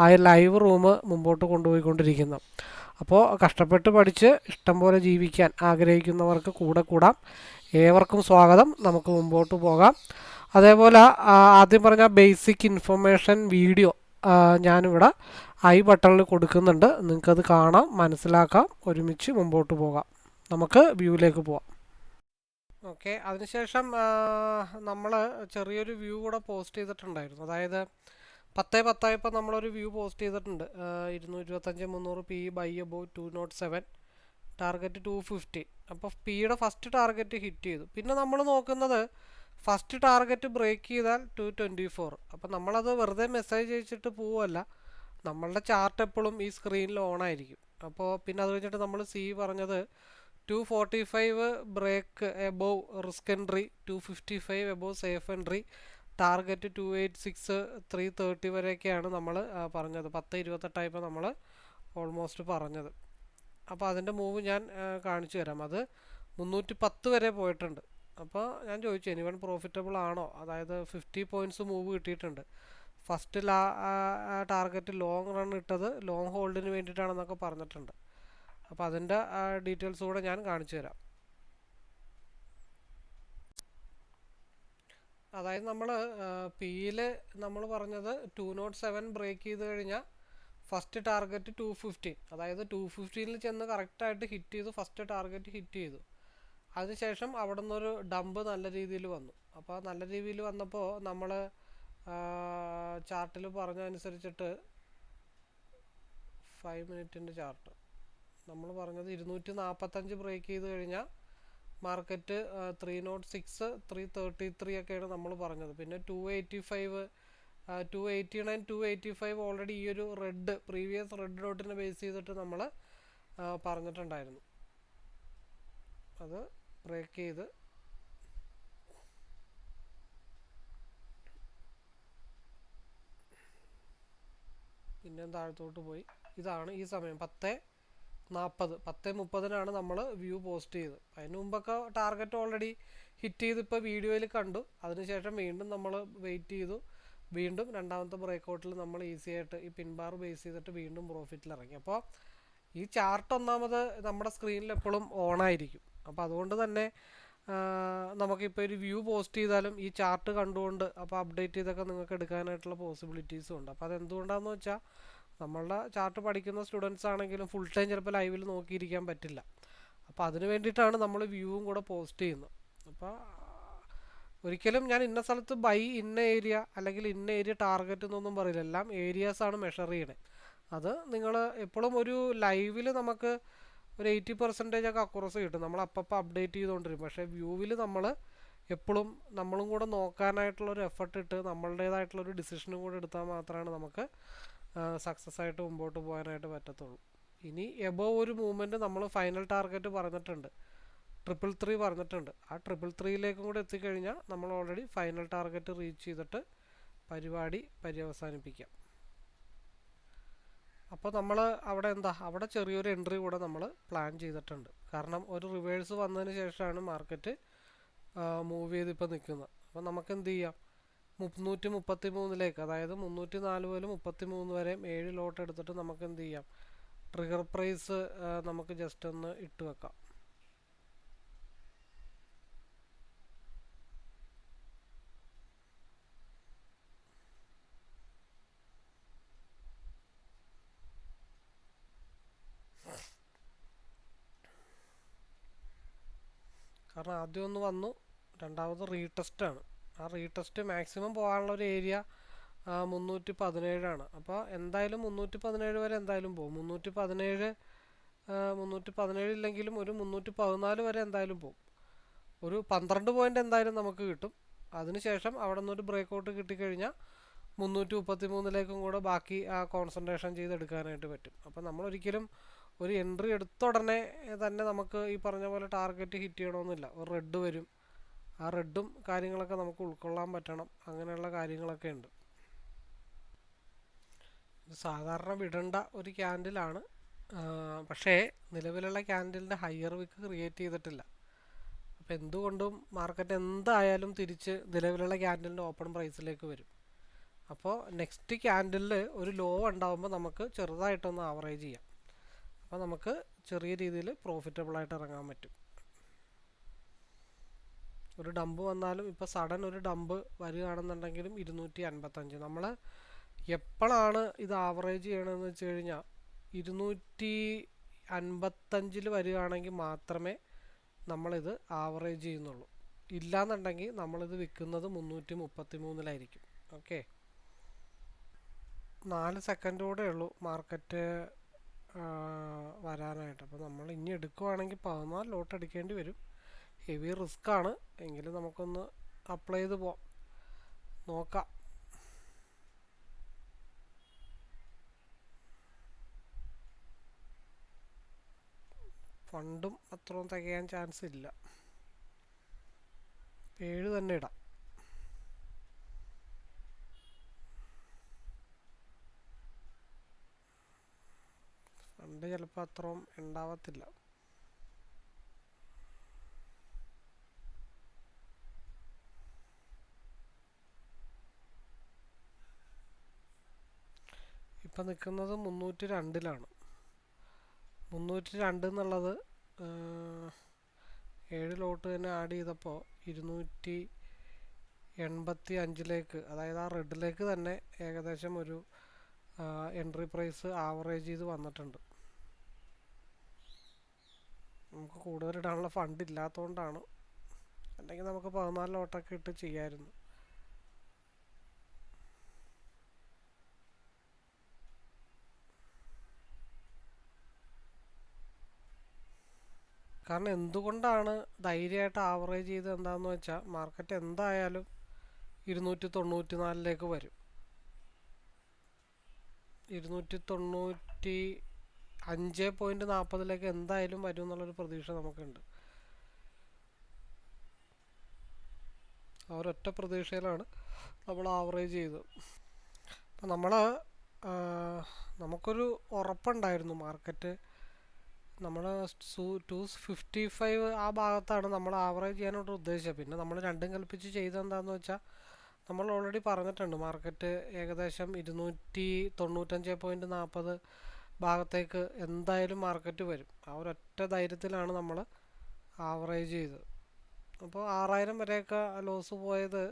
ആ live room മുമ്പോട്ട് കൊണ്ടുപോയിക്കൊണ്ടിരിക്കുന്നു. അപ്പോൾ കഷ്ടപ്പെട്ട് പഠിച്ച് ഇഷ്ടം പോലെ ജീവിക്കാൻ ആഗ്രഹിക്കുന്നവർക്ക് കൂടെ കൂടാം. ഏവർക്കും സ്വാഗതം. നമുക്ക് മുമ്പോട്ട് പോകാം. അതേപോലെ ആദ്യം പറഞ്ഞ ബേസിക് ഇൻഫർമേഷൻ വീഡിയോ ഞാനിവിടെ ഐ ബട്ടണിൽ കൊടുക്കുന്നുണ്ട്. നിങ്ങൾക്കത് കാണാം മനസ്സിലാക്കാം. ഒരുമിച്ച് മുമ്പോട്ട് പോകാം. നമുക്ക് വ്യൂവിലേക്ക് പോവാം. ഓക്കെ അതിനുശേഷം നമ്മൾ ചെറിയൊരു വ്യൂ കൂടെ പോസ്റ്റ് ചെയ്തിട്ടുണ്ടായിരുന്നു. അതായത് പത്ത് പത്തായപ്പോൾ നമ്മളൊരു വ്യൂ പോസ്റ്റ് ചെയ്തിട്ടുണ്ട്. ഇരുന്നൂറ്റി ഇരുപത്തഞ്ച് മുന്നൂറ് P buy above two nought seven target two fifty അപ്പോൾ പിയുടെ ഫസ്റ്റ് ടാർഗറ്റ് ഹിറ്റ് ചെയ്തു. പിന്നെ നമ്മൾ നോക്കുന്നത് ഫസ്റ്റ് ടാർഗറ്റ് ബ്രേക്ക് ചെയ്താൽ ടു ട്വന്റി ഫോർ അപ്പോൾ നമ്മളത് വെറുതെ മെസ്സേജ് അയച്ചിട്ട് പോവല്ല. നമ്മളുടെ ചാർട്ട് എപ്പോഴും ഈ സ്ക്രീനിൽ ഓൺ ആയിരിക്കും. അപ്പോൾ പിന്നെ അത് കഴിഞ്ഞിട്ട് നമ്മൾ സി പറഞ്ഞത് two forty five break above risk entry two fifty five above safe entry target two eight six three thirty വരെയൊക്കെയാണ് നമ്മൾ പറഞ്ഞത്. പത്ത് ഇരുപത്തെട്ടായപ്പോൾ നമ്മൾ ഓൾമോസ്റ്റ് പറഞ്ഞത്. അപ്പോൾ അതിന്റെ മൂവ് ഞാൻ കാണിച്ചു തരാം. അത് മുന്നൂറ്റി പത്ത് വരെ പോയിട്ടുണ്ട്. അപ്പോൾ ഞാൻ ചോദിച്ചു എനിവൺ പ്രോഫിറ്റബിൾ ആണോ? അതായത് ഫിഫ്റ്റി പോയിന്റ്സ് മൂവ് കിട്ടിയിട്ടുണ്ട്. ഫസ്റ്റ് ലാ ടാർഗറ്റ് ലോങ് റൺ ഇട്ടത് ലോങ് ഹോൾഡിന് വേണ്ടിയിട്ടാണെന്നൊക്കെ പറഞ്ഞിട്ടുണ്ട്. അപ്പോൾ അതിന്റെ ഡീറ്റെയിൽസ് കൂടെ ഞാൻ കാണിച്ചു തരാം. അതായത് നമ്മൾ പിയിൽ നമ്മൾ പറഞ്ഞത് ടു നോട്ട് സെവൻ ബ്രേക്ക് ചെയ്ത് കഴിഞ്ഞാൽ ഫസ്റ്റ് ടാർഗറ്റ് ടു ഫിഫ്റ്റീൻ അതായത് ടു ഫിഫ്റ്റീനിൽ ചെന്ന് കറക്റ്റായിട്ട് ഹിറ്റ് ചെയ്തു ഫസ്റ്റ് ടാർഗറ്റ് ഹിറ്റ് ചെയ്തു. അതിനുശേഷം അവിടെ നിന്നൊരു ഡംപ് നല്ല രീതിയിൽ വന്നു. അപ്പോൾ നല്ല രീതിയിൽ വന്നപ്പോൾ നമ്മൾ ചാർട്ടിൽ പറഞ്ഞ അനുസരിച്ചിട്ട് ഫൈവ് മിനിറ്റിന്റെ ചാർട്ട് നമ്മൾ പറഞ്ഞത് ഇരുന്നൂറ്റി നാൽപ്പത്തഞ്ച് ബ്രേക്ക് ചെയ്ത് കഴിഞ്ഞാൽ market three nought six three thirty three ഒക്കെയാണ് നമ്മൾ പറഞ്ഞത്. പിന്നെ two eighty five two eighty nine two eighty five already ഈ ഒരു റെഡ് പ്രീവിയസ് റെഡ് ഡോട്ടിനെ ബേസ് ചെയ്തിട്ട് നമ്മൾ പറഞ്ഞിട്ടുണ്ടായിരുന്നു. അത് ബ്രേക്ക് ചെയ്ത്. പിന്നെ താഴത്തോട്ട് പോയി. ഇതാണ് ഈ സമയം. പത്ത് നാൽപ്പത് പത്ത് മുപ്പതിനാണ് നമ്മൾ വ്യൂ പോസ്റ്റ് ചെയ്തത്. അതിന് മുമ്പൊക്കെ ടാർഗറ്റ് ഓൾറെഡി ഹിറ്റ് ചെയ്ത് ഇപ്പോൾ വീഡിയോയിൽ കണ്ടു. അതിനുശേഷം വീണ്ടും നമ്മൾ വെയിറ്റ് ചെയ്തു. വീണ്ടും രണ്ടാമത്തെ ബ്രേക്കൗട്ടിൽ നമ്മൾ ഈസി ആയിട്ട് ഈ പിൻബാർ ബേസ് ചെയ്തിട്ട് വീണ്ടും പ്രോഫിറ്റിൽ ഇറങ്ങി. അപ്പോൾ ഈ ചാർട്ട് ഒന്നാമത് നമ്മുടെ സ്ക്രീനിൽ എപ്പോഴും ഓൺ ആയിരിക്കും. അപ്പോൾ അതുകൊണ്ട് തന്നെ നമുക്കിപ്പോൾ ഒരു വ്യൂ പോസ്റ്റ് ചെയ്താലും ഈ ചാർട്ട് കണ്ടുകൊണ്ട് അപ്പോൾ അപ്ഡേറ്റ് ചെയ്തൊക്കെ നിങ്ങൾക്ക് എടുക്കാനായിട്ടുള്ള പോസിബിലിറ്റീസും ഉണ്ട്. അപ്പോൾ അതെന്തുകൊണ്ടാണെന്ന് വെച്ചാൽ നമ്മളുടെ ചാർട്ട് പഠിക്കുന്ന സ്റ്റുഡൻസ് ആണെങ്കിലും ഫുൾ ടൈം ചിലപ്പോൾ ലൈവിൽ നോക്കിയിരിക്കാൻ പറ്റില്ല. അപ്പോൾ അതിന് വേണ്ടിയിട്ടാണ് നമ്മൾ വ്യൂവും കൂടെ പോസ്റ്റ് ചെയ്യുന്നത്. അപ്പോൾ ഒരിക്കലും ഞാൻ ഇന്ന സ്ഥലത്ത് ബൈ ഇന്ന ഏരിയ അല്ലെങ്കിൽ ഇന്ന ഏരിയ ടാർഗറ്റ് എന്നൊന്നും പറയില്ല. എല്ലാം ഏരിയാസാണ് മെഷർ ചെയ്യണേ. അത് നിങ്ങൾ എപ്പോഴും ഒരു ലൈവിൽ നമുക്ക് ഒരു എയ്റ്റി പെർസെന്റേജ് ഒക്കെ അക്കുറസ് കിട്ടും. നമ്മൾ അപ്പപ്പോൾ അപ്ഡേറ്റ് ചെയ്തുകൊണ്ടിരിക്കും പക്ഷേ വ്യൂവിൽ നമ്മൾ എപ്പോഴും നമ്മളും കൂടെ നോക്കാനായിട്ടുള്ളൊരു എഫർട്ട് ഇട്ട് നമ്മളുടേതായിട്ടുള്ളൊരു ഡിസിഷനും കൂടെ എടുത്താൽ മാത്രമാണ് നമുക്ക് സക്സസ് ആയിട്ട് മുമ്പോട്ട് പോകാനായിട്ട് പറ്റത്തുള്ളൂ. ഇനി എബോവ് ഒരു മൂവ്മെന്റ് നമ്മൾ ഫൈനൽ ടാർഗറ്റ് പറഞ്ഞിട്ടുണ്ട്. ട്രിപ്പിൾ ത്രീ പറഞ്ഞിട്ടുണ്ട്. ആ ട്രിപ്പിൾ ത്രീയിലേക്കും കൂടെ എത്തിക്കഴിഞ്ഞാൽ നമ്മൾ ഓൾറെഡി ഫൈനൽ ടാർഗറ്റ് റീച്ച് ചെയ്തിട്ട് പരിപാടി പര്യവസാനിപ്പിക്കാം. അപ്പോൾ നമ്മൾ അവിടെ എന്താ? അവിടെ ചെറിയൊരു എൻട്രി കൂടെ നമ്മൾ പ്ലാൻ ചെയ്തിട്ടുണ്ട്. കാരണം ഒരു റിവേഴ്സ് വന്നതിന് ശേഷമാണ് മാർക്കറ്റ് മൂവ് ചെയ്ത് ഇപ്പോൾ നിൽക്കുന്നത്. അപ്പോൾ നമുക്ക് എന്ത് ചെയ്യാം? മുന്നൂറ്റി മുപ്പത്തി മൂന്നിലേക്ക് അതായത് മുന്നൂറ്റി നാല് മുതൽ മുപ്പത്തി മൂന്ന് വരെയും ഏഴ് ലോട്ട് എടുത്തിട്ട് നമുക്ക് എന്ത് ചെയ്യാം? ട്രിഗർ പ്രൈസ് നമുക്ക് ജസ്റ്റ് ഒന്ന് ഇട്ട് വെക്കാം. കാരണം ആദ്യം ഒന്ന് വന്നു രണ്ടാമത് റീടെസ്റ്റ് ആണ്. ആ റീടെസ്റ്റ് മാക്സിമം പോകാനുള്ള ഒരു ഏരിയ മുന്നൂറ്റി പതിനേഴാണ് അപ്പോൾ എന്തായാലും മുന്നൂറ്റി പതിനേഴ് വരെ എന്തായാലും പോകും മുന്നൂറ്റി പതിനേഴ് മുന്നൂറ്റി പതിനേഴ് ഇല്ലെങ്കിലും ഒരു മുന്നൂറ്റി പതിനാല് വരെ എന്തായാലും പോകും ഒരു പന്ത്രണ്ട് പോയിന്റ് എന്തായാലും നമുക്ക് കിട്ടും. അതിനുശേഷം അവിടെ നിന്നൊരു ബ്രേക്ക് ഔട്ട് കിട്ടിക്കഴിഞ്ഞാൽ മുന്നൂറ്റി മുപ്പത്തി മൂന്നിലേക്കും കൂടെ ബാക്കി ആ കോൺസെൻട്രേഷൻ ചെയ്തെടുക്കാനായിട്ട് പറ്റും. അപ്പോൾ നമ്മൾ ഒരിക്കലും ഒരു എൻട്രി എടുത്ത ഉടനെ തന്നെ നമുക്ക് ഈ പറഞ്ഞ പോലെ ടാർഗറ്റ് ഹിറ്റ് ചെയ്യണമെന്നില്ല. ഒരു റെഡ് വരും. ആ റെഡും കാര്യങ്ങളൊക്കെ നമുക്ക് ഉൾക്കൊള്ളാൻ പറ്റണം. അങ്ങനെയുള്ള കാര്യങ്ങളൊക്കെ ഉണ്ട്. സാധാരണ വിടേണ്ട ഒരു ക്യാൻഡിലാണ്. പക്ഷേ നിലവിലുള്ള ക്യാൻഡിലിന്റെ ഹയർ വിക്ക് ക്രിയേറ്റ് ചെയ്തിട്ടില്ല. അപ്പോൾ എന്തുകൊണ്ടും മാർക്കറ്റ് എന്തായാലും തിരിച്ച് നിലവിലുള്ള ക്യാൻഡിലിന്റെ ഓപ്പൺ പ്രൈസിലേക്ക് വരും. അപ്പോൾ നെക്സ്റ്റ് ക്യാൻഡിലിൽ ഒരു ലോ ഉണ്ടാകുമ്പോൾ നമുക്ക് ചെറുതായിട്ടൊന്ന് ആവറേജ് ചെയ്യാം. അപ്പോൾ നമുക്ക് ചെറിയ രീതിയിൽ പ്രോഫിറ്റബിളായിട്ട് ഇറങ്ങാൻ പറ്റും. ഒരു ഡമ്പ് വന്നാലും ഇപ്പോൾ സഡൻ ഒരു ഡമ്പ് വരികയാണെന്നുണ്ടെങ്കിലും ഇരുന്നൂറ്റി അൻപത്തഞ്ച് നമ്മൾ എപ്പോഴാണ് ഇത് ആവറേജ് ചെയ്യണമെന്ന് വെച്ച് കഴിഞ്ഞാൽ ഇരുന്നൂറ്റി അൻപത്തഞ്ചിൽ വരികയാണെങ്കിൽ മാത്രമേ നമ്മളിത് ആവറേജ് ചെയ്യുന്നുള്ളൂ. ഇല്ലാന്നുണ്ടെങ്കിൽ നമ്മളിത് വിൽക്കുന്നത് മുന്നൂറ്റി മുപ്പത്തി മൂന്നിലായിരിക്കും ഓക്കെ? നാല് സെക്കൻഡോടെ ഉള്ളൂ മാർക്കറ്റ് വരാനായിട്ട്. അപ്പോൾ നമ്മൾ ഇനി എടുക്കുവാണെങ്കിൽ പതിനാല് ലോട്ട് എടുക്കേണ്ടി വരും. ഹെവി റിസ്ക് ആണ് എങ്കിലും നമുക്കൊന്ന് അപ്ലൈ ചെയ്ത് പോവാം. നോക്കാം. ഫണ്ടും അത്രയും തികയാൻ ചാൻസ് ഇല്ല ഏഴ് തന്നെ ഇടാം. ഫണ്ട് ചിലപ്പോൾ അത്രയും ഉണ്ടാവത്തില്ല. ഇപ്പം നിൽക്കുന്നത് മുന്നൂറ്റി രണ്ടിലാണ്. മുന്നൂറ്റി രണ്ട് എന്നുള്ളത് ഏഴ് ലോട്ട് തന്നെ ആഡ് ചെയ്തപ്പോൾ ഇരുന്നൂറ്റി എൺപത്തി അഞ്ചിലേക്ക് അതായത് ആ റെഡിലേക്ക് തന്നെ ഏകദേശം ഒരു എൻട്രി പ്രൈസ് ആവറേജ് ചെയ്ത് വന്നിട്ടുണ്ട്. നമുക്ക് കൂടുതൽ ഇടാനുള്ള ഫണ്ട് ഇല്ലാത്തതുകൊണ്ടാണ് അല്ലെങ്കിൽ നമുക്ക് പതിനാല് ലോട്ടൊക്കെ ഇട്ട് ചെയ്യാമായിരുന്നു കാരണം എന്തുകൊണ്ടാണ് ധൈര്യമായിട്ട് ആവറേജ് ചെയ്ത് എന്താണെന്ന് വെച്ചാൽ മാർക്കറ്റ് എന്തായാലും ഇരുന്നൂറ്റി തൊണ്ണൂറ്റി നാലിലേക്ക് വരും. ഇരുന്നൂറ്റി തൊണ്ണൂറ്റി അഞ്ച് പോയിന്റ് നാൽപ്പതിലേക്ക് എന്തായാലും വരും എന്നുള്ളൊരു പ്രതീക്ഷ നമുക്കുണ്ട്. ഒരൊറ്റ പ്രതീക്ഷയിലാണ് നമ്മൾ ആവറേജ് ചെയ്തത്. അപ്പം നമ്മൾ നമുക്കൊരു ഉറപ്പുണ്ടായിരുന്നു മാർക്കറ്റ് നമ്മൾ ടു ഫിഫ്റ്റി ഫൈവ് ആ ഭാഗത്താണ് നമ്മൾ ആവറേജ് ചെയ്യാനായിട്ട് ഉദ്ദേശിച്ചത്. പിന്നെ നമ്മൾ രണ്ടും കൽപ്പിച്ച് ചെയ്തെന്താന്ന് വെച്ചാൽ നമ്മൾ ഓൾറെഡി പറഞ്ഞിട്ടുണ്ട് മാർക്കറ്റ് ഏകദേശം ഇരുന്നൂറ്റി തൊണ്ണൂറ്റഞ്ച് പോയിന്റ് നാൽപ്പത് ഭാഗത്തേക്ക് എന്തായാലും മാർക്കറ്റ് വരും. ആ ഒരൊറ്റ ധൈര്യത്തിലാണ് നമ്മൾ ആവറേജ് ചെയ്തത്. അപ്പോൾ ആറായിരം വരെയൊക്കെ ലോസ് പോയത്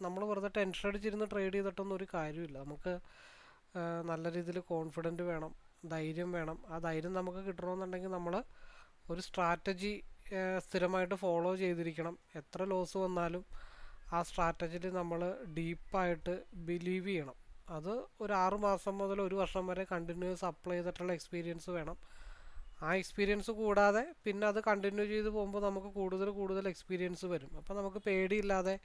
നമ്മൾ വെറുതെ ടെൻഷൻ അടിച്ചിരുന്ന് ട്രേഡ് ചെയ്തിട്ടൊന്നും ഒരു കാര്യമില്ല നമുക്ക് നല്ല രീതിയിൽ കോൺഫിഡന്റ് വേണം. ധൈര്യം വേണം. ആ ധൈര്യം നമുക്ക് കിട്ടണമെന്നുണ്ടെങ്കിൽ നമ്മൾ ഒരു സ്ട്രാറ്റജി സ്ഥിരമായിട്ട് ഫോളോ ചെയ്തിരിക്കണം. എത്ര ലോസ് വന്നാലും ആ സ്ട്രാറ്റജിയിൽ നമ്മൾ ഡീപ്പായിട്ട് ബിലീവ് ചെയ്യണം. അത് ഒരു ആറ് മാസം മുതൽ ഒരു വർഷം വരെ കണ്ടിന്യൂസ് അപ്ലൈ ചെയ്തിട്ടുള്ള എക്സ്പീരിയൻസ് വേണം. ആ എക്സ്പീരിയൻസ് കൂടാതെ പിന്നെ അത് കണ്ടിന്യൂ ചെയ്ത് പോകുമ്പോൾ നമുക്ക് കൂടുതൽ കൂടുതൽ എക്സ്പീരിയൻസ് വരും. അപ്പോൾ നമുക്ക് പേടിയില്ലാതെ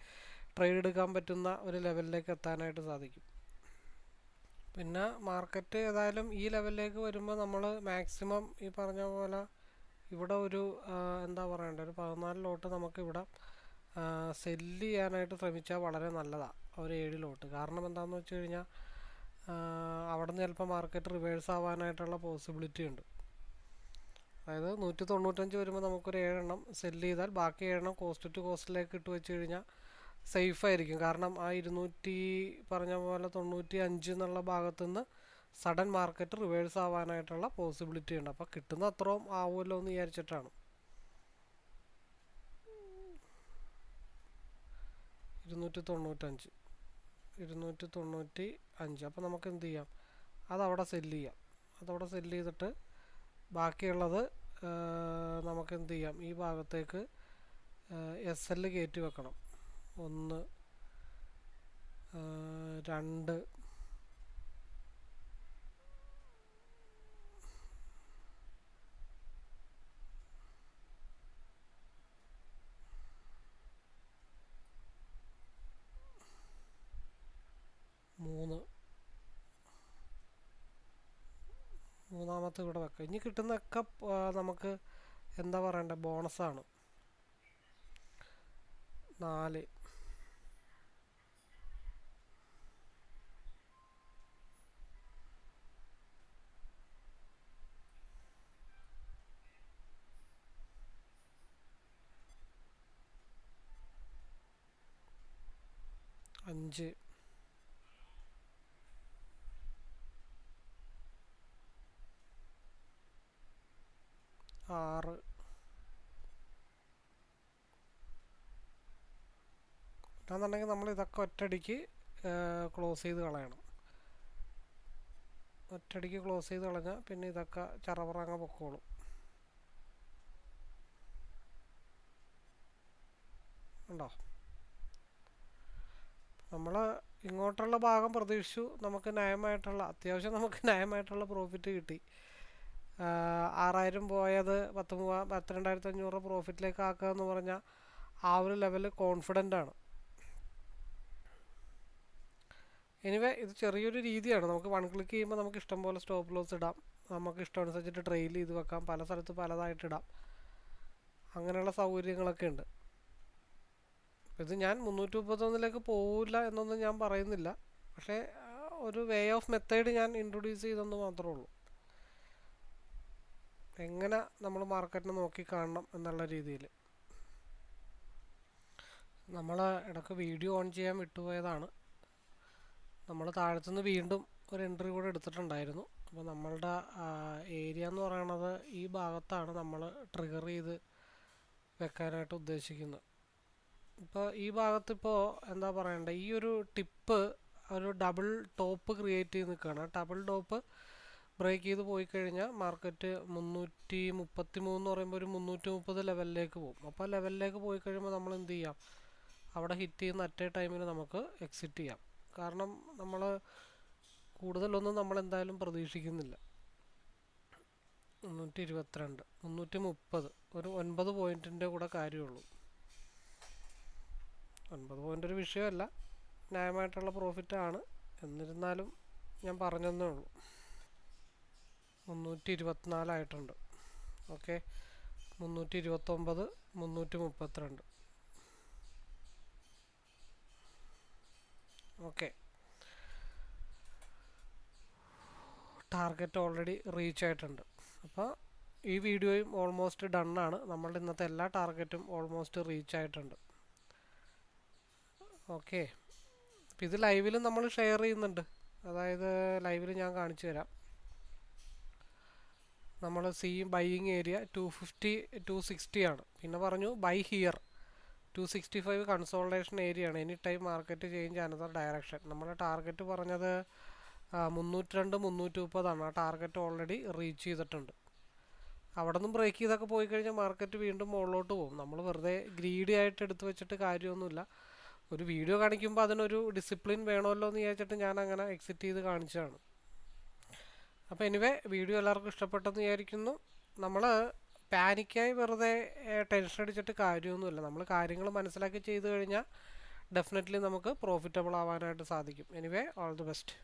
ട്രേഡ് എടുക്കാൻ പറ്റുന്ന ഒരു ലെവലിലേക്ക് എത്താനായിട്ട് സാധിക്കും. പിന്നെ മാർക്കറ്റ് ഏതായാലും ഈ ലെവലിലേക്ക് വരുമ്പോൾ നമ്മൾ മാക്സിമം ഈ പറഞ്ഞ പോലെ ഇവിടെ ഒരു എന്താ പറയണ്ടേ ഒരു പതിനാല് ലോട്ട് നമുക്ക് ഇവിടെ സെല്ല് ചെയ്യാനായിട്ട് ശ്രമിച്ചാൽ വളരെ നല്ലതാണ് ഒരു ഏഴ് ലോട്ട് കാരണം എന്താണെന്ന് വെച്ച് കഴിഞ്ഞാൽ അവിടെ നിന്ന് ചിലപ്പോൾ മാർക്കറ്റ് റിവേഴ്സ് ആവാനായിട്ടുള്ള പോസിബിലിറ്റി ഉണ്ട്. അതായത് നൂറ്റി തൊണ്ണൂറ്റഞ്ച് വരുമ്പോൾ നമുക്കൊരു ഏഴെണ്ണം സെല്ല് ചെയ്താൽ ബാക്കി ഏഴെണ്ണം കോസ്റ്റ് ടു കോസ്റ്റിലേക്ക് ഇട്ട് വെച്ച് കഴിഞ്ഞാൽ സേഫ് ആയിരിക്കും കാരണം ആ ഇരുന്നൂറ്റി പറഞ്ഞ പോലെ തൊണ്ണൂറ്റി അഞ്ച് എന്നുള്ള ഭാഗത്തു നിന്ന് സഡൻ മാർക്കറ്റ് റിവേഴ്സ് ആവാനായിട്ടുള്ള പോസിബിലിറ്റി ഉണ്ട്. അപ്പോൾ കിട്ടുന്ന അത്രയും ആവുമല്ലോ എന്ന് വിചാരിച്ചിട്ടാണ്. ഇരുന്നൂറ്റി തൊണ്ണൂറ്റഞ്ച്. ഇരുന്നൂറ്റി തൊണ്ണൂറ്റി അഞ്ച് അപ്പോൾ നമുക്ക് എന്ത് ചെയ്യാം? അതവിടെ സെല്ല് ചെയ്യാം. അതവിടെ സെല്ല് ചെയ്തിട്ട് ബാക്കിയുള്ളത് നമുക്ക് എന്ത് ചെയ്യാം? ഈ ഭാഗത്തേക്ക് എസ് എൽ കയറ്റി വെക്കണം. ഒന്ന് രണ്ട് മൂന്ന്. മൂന്നാമത്തെ കൂടെ വെക്കാം. ഇനി കിട്ടുന്നൊക്കെ നമുക്ക് എന്താ പറയണ്ടേ? ബോണസാണ് നാല്. അഞ്ച്. ആറ്. അല്ലാന്നുണ്ടെങ്കിൽ നമ്മൾ ഇതൊക്കെ ഒറ്റടിക്ക് ക്ലോസ് ചെയ്ത് കളയണം. ഒറ്റടിക്ക് ക്ലോസ് ചെയ്ത് കളഞ്ഞാൽ പിന്നെ ഇതൊക്കെ ചറപറങ്ങ പൊക്കോളും. ഉണ്ടോ? നമ്മൾ ഇങ്ങോട്ടുള്ള ഭാഗം പ്രതീക്ഷിച്ചു നമുക്ക് ന്യായമായിട്ടുള്ള അത്യാവശ്യം നമുക്ക് ന്യായമായിട്ടുള്ള പ്രോഫിറ്റ് കിട്ടി. ആറായിരം പോയത് പത്ത് മൂവ പത്തിരണ്ടായിരത്തി അഞ്ഞൂറ് പ്രോഫിറ്റിലേക്ക് ആക്കുക എന്ന് പറഞ്ഞാൽ ആ ഒരു ലെവൽ കോൺഫിഡന്റ് ആണ്. എനിവേ ഇത് ചെറിയൊരു രീതിയാണ്. നമുക്ക് വൺ ക്ലിക്ക് ചെയ്യുമ്പോൾ നമുക്ക് ഇഷ്ടം പോലെ സ്റ്റോപ്പ് ലോസ് ഇടാം. നമുക്ക് ഇഷ്ടമനുസരിച്ചിട്ട് ട്രെയിൽ ചെയ്ത് വെക്കാം. പല സ്ഥലത്ത് പലതായിട്ട് ഇടാം. അങ്ങനെയുള്ള സൗകര്യങ്ങളൊക്കെ ഉണ്ട്. ഇത് ഞാൻ മുന്നൂറ്റി മുപ്പത്തൊന്നിലേക്ക് പോവില്ല എന്നൊന്നും ഞാൻ പറയുന്നില്ല. പക്ഷേ ഒരു വേ ഓഫ് മെത്തേഡ് ഞാൻ ഇൻട്രൊഡ്യൂസ് ചെയ്തെന്ന് മാത്രമേ ഉള്ളൂ. എങ്ങനെ നമ്മൾ മാർക്കറ്റിനെ നോക്കി കാണണം എന്നുള്ള രീതിയിൽ. നമ്മൾ ഇടയ്ക്ക് വീഡിയോ ഓൺ ചെയ്യാൻ വിട്ടുപോയതാണ്. നമ്മൾ താഴത്തുനിന്ന് വീണ്ടും ഒരു എൻട്രി കൂടെ എടുത്തിട്ടുണ്ടായിരുന്നു. അപ്പോൾ നമ്മളുടെ ഏരിയ എന്ന് പറയണത് ഈ ഭാഗത്താണ് നമ്മൾ ട്രിഗർ ചെയ്ത് വെക്കാനായിട്ട് ഉദ്ദേശിക്കുന്നത്. ഇപ്പോൾ ഈ ഭാഗത്ത് ഇപ്പോൾ എന്താ പറയണ്ടേ? ഈ ഒരു ടിപ്പ് ഒരു ഡബിൾ ടോപ്പ് ക്രിയേറ്റ് ചെയ്ത് നിൽക്കുകയാണ് ഡബിൾ ടോപ്പ് ബ്രേക്ക് ചെയ്ത് പോയി കഴിഞ്ഞാൽ മാർക്കറ്റ് മുന്നൂറ്റി മുപ്പത്തി മൂന്ന് പറയുമ്പോൾ ഒരു മുന്നൂറ്റി മുപ്പത് ലെവലിലേക്ക് പോകും. അപ്പോൾ ലെവലിലേക്ക് പോയി കഴിയുമ്പോൾ നമ്മൾ എന്ത് ചെയ്യാം? അവിടെ ഹിറ്റ് ചെയ്യുന്ന അറ്റേ ടൈമിൽ നമുക്ക് എക്സിറ്റ് ചെയ്യാം. കാരണം നമ്മൾ കൂടുതലൊന്നും നമ്മൾ എന്തായാലും പ്രതീക്ഷിക്കുന്നില്ല. മുന്നൂറ്റി ഇരുപത്തിരണ്ട് മുന്നൂറ്റി മുപ്പത് ഒരു ഒൻപത് പോയിന്റിന്റെ കൂടെ കാര്യമുള്ളൂ ഒൻപത് പോയിന്റ് ഒരു വിഷയമല്ല. ന്യായമായിട്ടുള്ള പ്രോഫിറ്റ് ആണ്. എന്നിരുന്നാലും ഞാൻ പറഞ്ഞതേ ഉള്ളൂ. മുന്നൂറ്റി ഇരുപത്തിനാലായിട്ടുണ്ട് ഓക്കെ മുന്നൂറ്റി ഇരുപത്തൊമ്പത് മുന്നൂറ്റി മുപ്പത്തിരണ്ട് ഓക്കെ ടാർഗറ്റ് ഓൾറെഡി റീച്ച് ആയിട്ടുണ്ട് അപ്പോൾ ഈ വീഡിയോയും ഓൾമോസ്റ്റ് ഡണ്ണാണ് നമ്മളുടെ ഇന്നത്തെ എല്ലാ ടാർഗറ്റും ഓൾമോസ്റ്റ് റീച്ച് ആയിട്ടുണ്ട്. ഓക്കെ. ഇത് ലൈവിൽ നമ്മൾ ഷെയർ ചെയ്യുന്നുണ്ട്. അതായത് ലൈവിൽ ഞാൻ കാണിച്ചു തരാം. നമ്മൾ C buying area two fifty two sixty ആണ്. പിന്നെ പറഞ്ഞു buy here two sixty five consultation area ആണ്. Any time market change another direction നമ്മുടെ ടാർഗറ്റ് പറഞ്ഞത് മുന്നൂറ്റി രണ്ട് മുന്നൂറ്റി മുപ്പതാണ് ആ ടാർഗറ്റ് ഓൾറെഡി റീച്ച് ചെയ്തിട്ടുണ്ട്. അവിടെ നിന്നും ബ്രേക്ക് ചെയ്തൊക്കെ പോയി കഴിഞ്ഞാൽ മാർക്കറ്റ് വീണ്ടും മുകളിലോട്ട് പോകും. നമ്മൾ വെറുതെ ഗ്രീഡി ആയിട്ട് എടുത്തു വെച്ചിട്ട് കാര്യമൊന്നുമില്ല. ഒരു വീഡിയോ കാണിക്കുമ്പോൾ അതിനൊരു ഡിസിപ്ലിൻ വേണമല്ലോ എന്ന് വിചാരിച്ചിട്ട് ഞാൻ അങ്ങനെ എക്സിറ്റ് ചെയ്ത് കാണിച്ചതാണ്. അപ്പോൾ എനിവേ വീഡിയോ എല്ലാവർക്കും ഇഷ്ടപ്പെട്ടെന്ന് വിചാരിക്കുന്നു. നമ്മൾ പാനിക്കായി വെറുതെ ടെൻഷൻ അടിച്ചിട്ട് കാര്യമൊന്നുമില്ല. നമ്മൾ കാര്യങ്ങൾ മനസ്സിലാക്കി ചെയ്തു കഴിഞ്ഞാൽ ഡെഫിനറ്റ്ലി നമുക്ക് പ്രോഫിറ്റബിൾ ആവാനായിട്ട് സാധിക്കും. Anyway all the best